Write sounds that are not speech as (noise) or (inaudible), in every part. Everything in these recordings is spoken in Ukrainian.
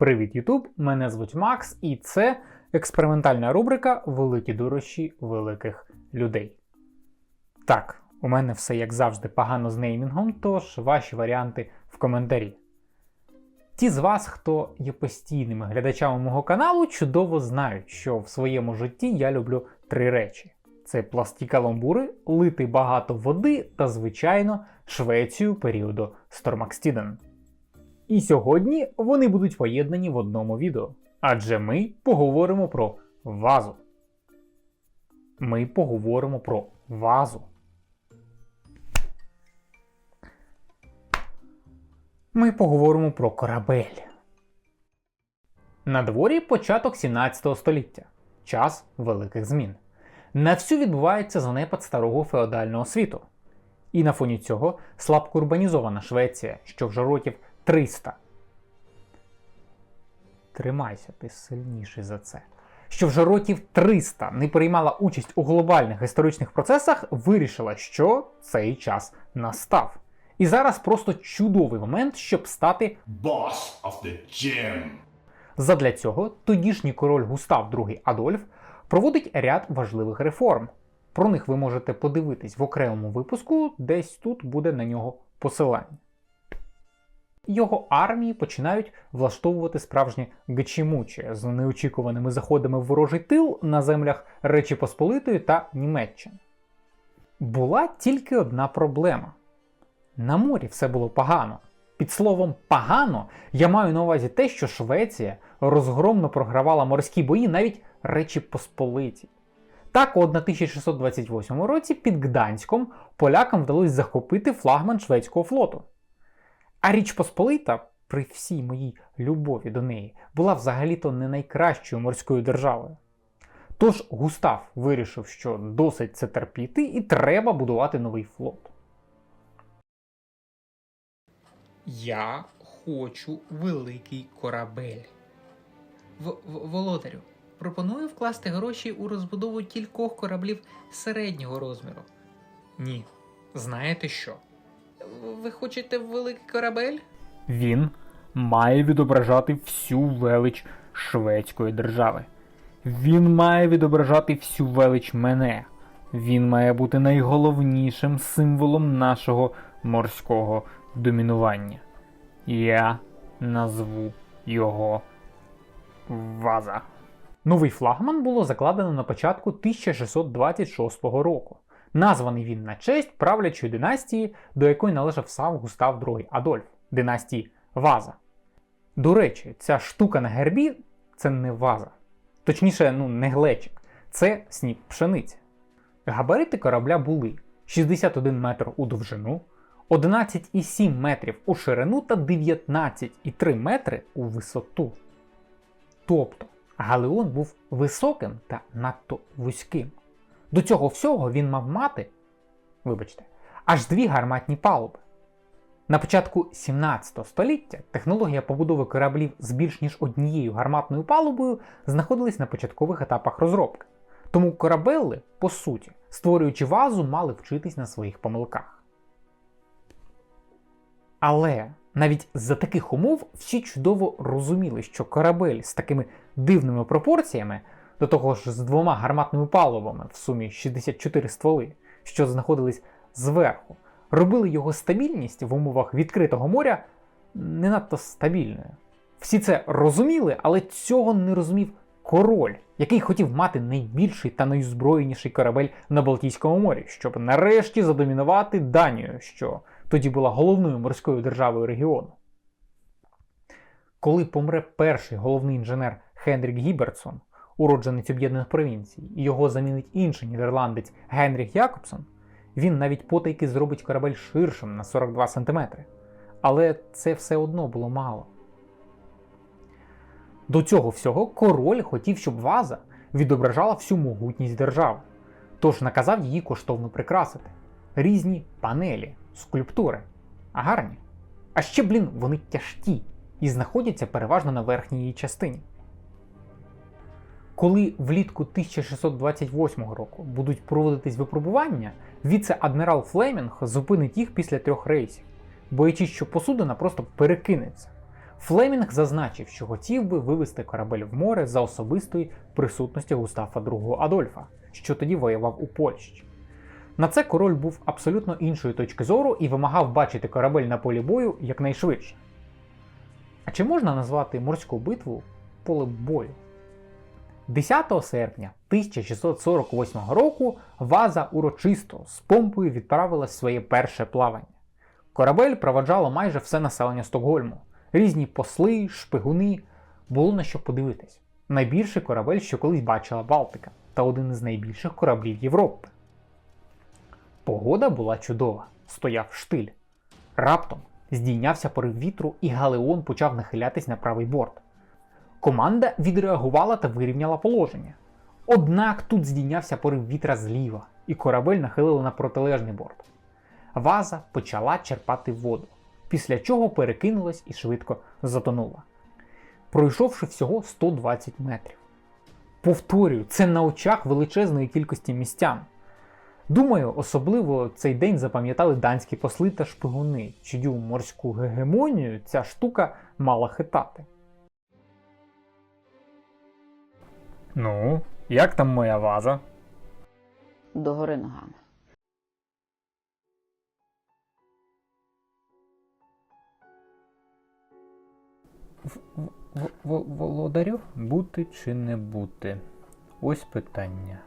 Привіт, Ютуб! Мене звуть Макс, і це експериментальна рубрика Великі дурощі великих людей. Так, у мене все як завжди погано з неймінгом, тож ваші варіанти в коментарі. Ті з вас, хто є постійними глядачами мого каналу, чудово знають, що в своєму житті я люблю три речі: це пласті каламбури, лити багато води та, звичайно, Швецію періоду Стормакстіден. І сьогодні вони будуть поєднані в одному відео. Адже ми поговоримо про вазу. Ми поговоримо про вазу. Ми поговоримо про корабель. На дворі початок 17 століття. Час великих змін. На всю відбувається занепад старого феодального світу. І на фоні цього слабко урбанізована Швеція, що вже років 300. Тримайся, ти сильніший за це. Що вже років 300 не приймала участь у глобальних історичних процесах, вирішила, що цей час настав. І зараз просто чудовий момент, щоб стати boss of the gym. Задля цього тодішній король Густав II Адольф проводить ряд важливих реформ. Про них ви можете подивитись в окремому випуску, десь тут буде на нього посилання. Його армії починають влаштовувати справжнє гачімуче з неочікуваними заходами в ворожий тил на землях Речі Посполитої та Німеччини. Була тільки одна проблема. На морі все було погано. Під словом погано я маю на увазі те, що Швеція розгромно програвала морські бої навіть Речі Посполиті. Так, у 1628 році під Гданськом полякам вдалося захопити флагман шведського флоту. А Річ Посполита, при всій моїй любові до неї, була взагалі-то не найкращою морською державою. Тож Густав вирішив, що досить це терпіти і треба будувати новий флот. Я хочу великий корабель. В, володарю, пропоную вкласти гроші у розбудову кількох кораблів середнього розміру. Ні. Знаєте що? Ви хочете великий корабель? Він має відображати всю велич шведської держави. Він має відображати всю велич мене. Він має бути найголовнішим символом нашого морського домінування. Я назву його Ваза. Новий флагман було закладено на початку 1626 року. Названий він на честь правлячої династії, до якої належав сам Густав II Адольф, династії Ваза. До речі, ця штука на гербі це не ваза. Точніше, ну, не глечик, це сніп пшениці. Габарити корабля були 61 метр у довжину, 11,7 метрів у ширину та 19,3 метри у висоту. Тобто Галеон був високим та надто вузьким. До цього всього він мав мати, вибачте, аж дві гарматні палуби. На початку 17 століття технологія побудови кораблів з більш ніж однією гарматною палубою знаходилась на початкових етапах розробки. Тому корабели, по суті, створюючи вазу, мали вчитись на своїх помилках. Але навіть за таких умов всі чудово розуміли, що корабель з такими дивними пропорціями, до того ж з двома гарматними палубами в сумі 64 стволи, що знаходились зверху, робили його стабільність в умовах відкритого моря не надто стабільною. Всі це розуміли, але цього не розумів король, який хотів мати найбільший та найозброєніший корабель на Балтійському морі, щоб нарешті задомінувати Данію, що тоді була головною морською державою регіону. Коли помре перший головний інженер Хенрік Гібертсон, уродженець Об'єднаних Провінцій, і його замінить інший нідерландець Генріх Якобсон, він навіть потайки зробить корабель ширшим на 42 см. Але це все одно було мало. До цього всього король хотів, щоб ваза відображала всю могутність держави, тож наказав її коштовно прикрасити. Різні панелі, скульптури. А гарні. А ще, блін, вони тяжкі і знаходяться переважно на верхній її частині. Коли влітку 1628 року будуть проводитись випробування, віце-адмірал Флемінг зупинить їх після трьох рейсів, боячись, що посудина просто перекинеться. Флемінг зазначив, що хотів би вивести корабель в море за особистої присутності Густафа II Адольфа, що тоді воював у Польщі. На це король був абсолютно іншої точки зору і вимагав бачити корабель на полі бою якнайшвидше. А чи можна назвати морську битву полем бою? 10 серпня 1648 року Ваза урочисто з помпою відправила своє перше плавання. Корабель проваджало майже все населення Стокгольму. Різні посли, шпигуни, було на що подивитись. Найбільший корабель, що колись бачила Балтика, та один із найбільших кораблів Європи. Погода була чудова, стояв штиль. Раптом здійнявся порив вітру, і Галеон почав нахилятись на правий борт. Команда відреагувала та вирівняла положення. Однак тут здійнявся порив вітра зліва, і корабель нахилили на протилежний борт. Ваза почала черпати воду, після чого перекинулась і швидко затонула, пройшовши всього 120 метрів. Повторюю, це на очах величезної кількості містян. Думаю, особливо цей день запам'ятали данські посли та шпигуни, чию морську гегемонію ця штука мала хитати. Ну, як там моя ваза? Догори ногами. Володарю? Бути чи не бути? Ось питання.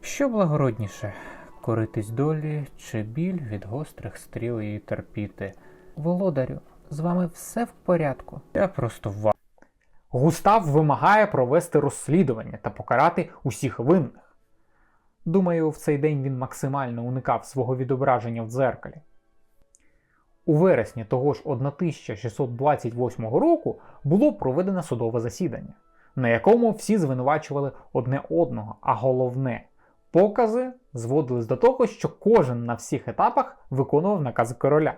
Що благородніше, коритись долі чи біль від гострих стріл її терпіти? Володарю, з вами все в порядку. Я просто в Густав вимагає провести розслідування та покарати усіх винних. Думаю, в цей день він максимально уникав свого відображення в дзеркалі. У вересні того ж 1628 року було проведено судове засідання, на якому всі звинувачували одне одного, а головне, покази зводились до того, що кожен на всіх етапах виконував накази короля.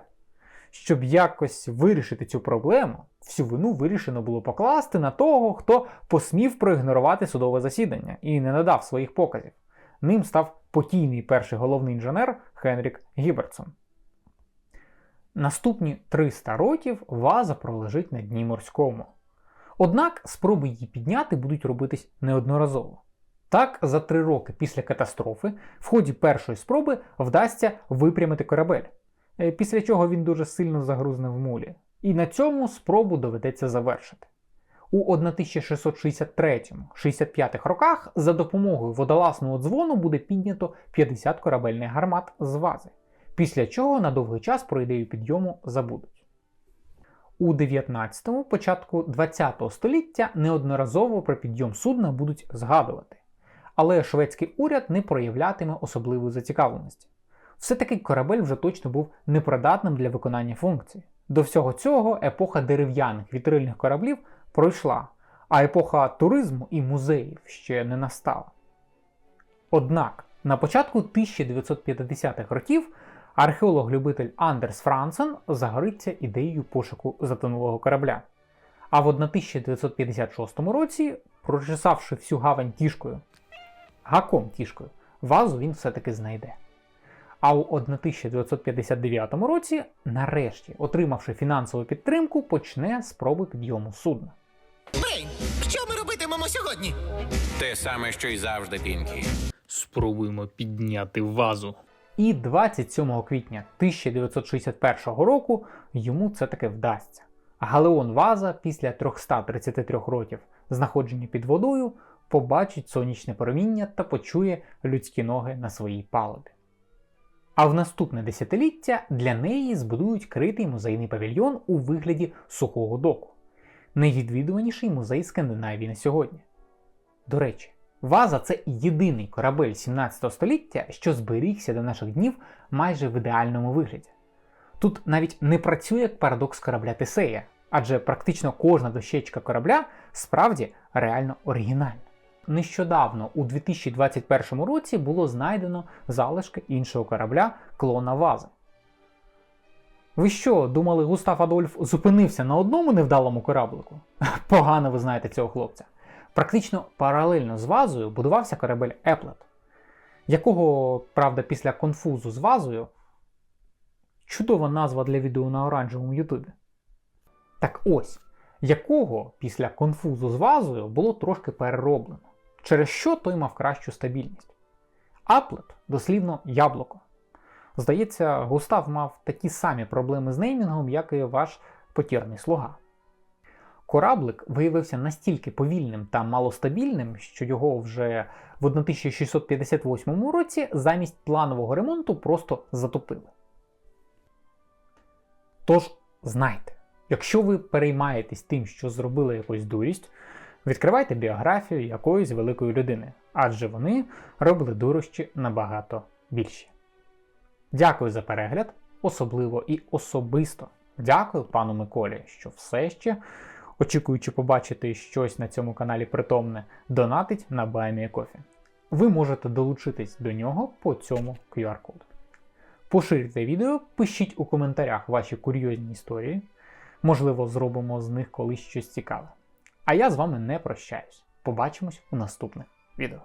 Щоб якось вирішити цю проблему, всю вину вирішено було покласти на того, хто посмів проігнорувати судове засідання і не надав своїх показів. Ним став покійний перший головний інженер Хенрік Гібертсон. Наступні 300 років ваза пролежить на дні морському. Однак спроби її підняти будуть робитись неодноразово. Так, за три роки після катастрофи в ході першої спроби вдасться випрямити корабель, після чого він дуже сильно загрузне в мулі. І на цьому спробу доведеться завершити. У 1663-65 роках за допомогою водолазного дзвону буде піднято 50 корабельних гармат з вази після чого на довгий час про ідею підйому забудуть. У 19-му, початку 20-го століття неодноразово про підйом судна будуть згадувати, але шведський уряд не проявлятиме особливої зацікавленості. Все-таки корабель вже точно був непридатним для виконання функцій. До всього цього епоха дерев'яних вітрильних кораблів пройшла, а епоха туризму і музеїв ще не настала. Однак на початку 1950-х років археолог-любитель Андерс Франсен загориться ідеєю пошуку затонулого корабля. А в 1956 році, прочесавши всю гавань кішкою, гаком кішкою, вазу він все-таки знайде. А у 1959 році, нарешті, отримавши фінансову підтримку, почне спроби підйому судна. Брейн, що ми робитимемо сьогодні? Те саме, що й завжди, Пінкі. Спробуємо підняти вазу. І 27 квітня 1961 року йому це таки вдасться. Галеон Ваза після 333 років знаходження під водою побачить сонячне проміння та почує людські ноги на своїй палубі. А в наступне десятиліття для неї збудують критий музейний павільйон у вигляді сухого доку, найвідвідуваніший музей Скандинавії на сьогодні. До речі, Ваза це єдиний корабель 17 століття, що зберігся до наших днів майже в ідеальному вигляді. Тут навіть не працює як парадокс корабля Тесея, адже практично кожна дощечка корабля справді реально оригінальна. Нещодавно, у 2021 році, було знайдено залишки іншого корабля клона Вази. Ви що, думали, Густав Адольф зупинився на одному невдалому кораблику? (laughs) Погано ви знаєте цього хлопця. Практично паралельно з вазою будувався корабель Еплет, якого, правда, після конфузу з вазою чудова назва для відео на оранжевому Ютубі. Так ось, якого після конфузу з вазою було трошки перероблено, через що той мав кращу стабільність. Аплет дослівно яблуко. Здається, Густав мав такі самі проблеми з неймінгом, як і ваш потірний слуга. Кораблик виявився настільки повільним та малостабільним, що його вже в 1658 році замість планового ремонту просто затопили. Тож знайте, якщо ви переймаєтесь тим, що зробили якусь дурість, відкривайте біографію якоїсь великої людини, адже вони робили дурощі набагато більші. Дякую за перегляд, особливо і особисто. Дякую пану Миколі, що все ще, очікуючи побачити щось на цьому каналі притомне, донатить на BuyMeACoffee. Ви можете долучитись до нього по цьому QR-коду. Поширюйте відео, пишіть у коментарях ваші курйозні історії. Можливо, зробимо з них колись щось цікаве. А я з вами не прощаюсь. Побачимось у наступних відео.